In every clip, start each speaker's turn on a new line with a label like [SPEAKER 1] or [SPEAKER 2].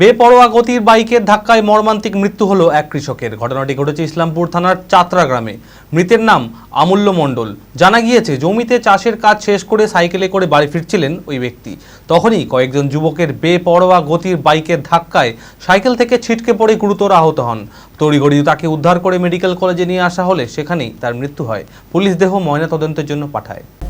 [SPEAKER 1] বেপরোয়া গতির বাইকের ধাক্কায় মর্মান্তিক মৃত্যু হলো এক কৃষকের। ঘটনাটি ঘটেছে ইসলামপুর থানার চাতরা গ্রামে। মৃতের নাম আমূল্য মণ্ডল। জানা গিয়েছে, জমিতে চাষের কাজ শেষ করে সাইকেলে করে বাড়ি ফিরছিলেন ওই ব্যক্তি। তখনই কয়েকজন যুবকের বেপরোয়া গতির বাইকের ধাক্কায় সাইকেল থেকে ছিটকে পড়ে গুরুতর আহত হন। তড়িঘড়ি তাকে উদ্ধার করে মেডিকেল কলেজে নিয়ে আসা হলে সেখানেই তার মৃত্যু হয়। পুলিশ দেহ ময়নাতদন্তের জন্য পাঠায়।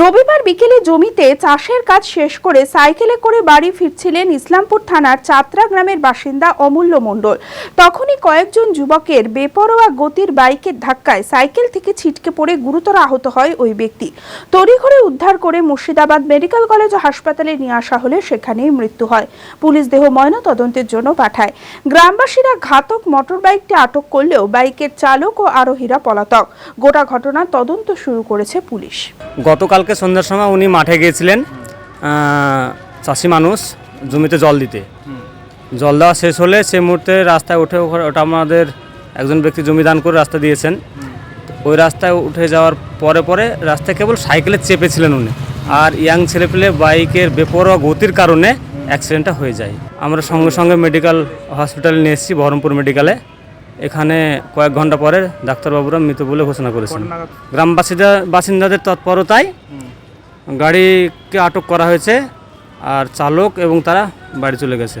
[SPEAKER 2] রবিবার বিকেলে জমিতে চাষের কাজ শেষ করে সাইকেলে করে বাড়ি ফিরছিলেন ইসলামপুর থানার চাত্রা গ্রামের বাসিন্দা অমূল্য মণ্ডল। তখনই কয়েকজন যুবকের বেপরোয়া গতির বাইকের ধাক্কায় সাইকেল থেকে ছিটকে পড়ে গুরুতর আহত হয় ওই ব্যক্তি। তড়িঘড়ি উদ্ধার করে মুর্শিদাবাদ মেডিকেল কলেজ ও হাসপাতালে নিয়ে আসা হলে সেখানেই মৃত্যু হয়। পুলিশ দেহ ময়না তদন্তের জন্য পাঠায়। গ্রামবাসীরা ঘাতক মোটর বাইকটি আটক করলেও বাইকের চালক ও আরোহীরা পলাতক। গোটা ঘটনার তদন্ত শুরু করেছে পুলিশ।
[SPEAKER 3] গতকালকে সন্ধ্যার সময় উনি মাঠে গিয়েছিলেন চাষি মানুষ জমিতে জল দিতে। জল দেওয়া শেষ হলে সে মুহূর্তে রাস্তায় উঠে ওটা আমাদের একজন ব্যক্তি জমি দান করে রাস্তা দিয়েছেন। ওই রাস্তায় উঠে যাওয়ার পরে পরে রাস্তায় কেবল সাইকেলে চেপেছিলেন উনি। আর ইয়াং ছেলেপেলে বাইকের বেপরোয়া গতির কারণে অ্যাক্সিডেন্টটা হয়ে যায়। আমরা সঙ্গে সঙ্গে মেডিকেল হসপিটালে নিয়ে এসেছি, বহরমপুর মেডিকেলে এখানে কয়েক ঘণ্টা পরে ডাক্তারবাবুরা মৃত বলে ঘোষণা করেছেন। গ্রামবাসীরা বাসিন্দাদের তৎপরতায় গাড়িকে আটক করা হয়েছে আর চালক এবং তারা বাড়ি চলে গেছে।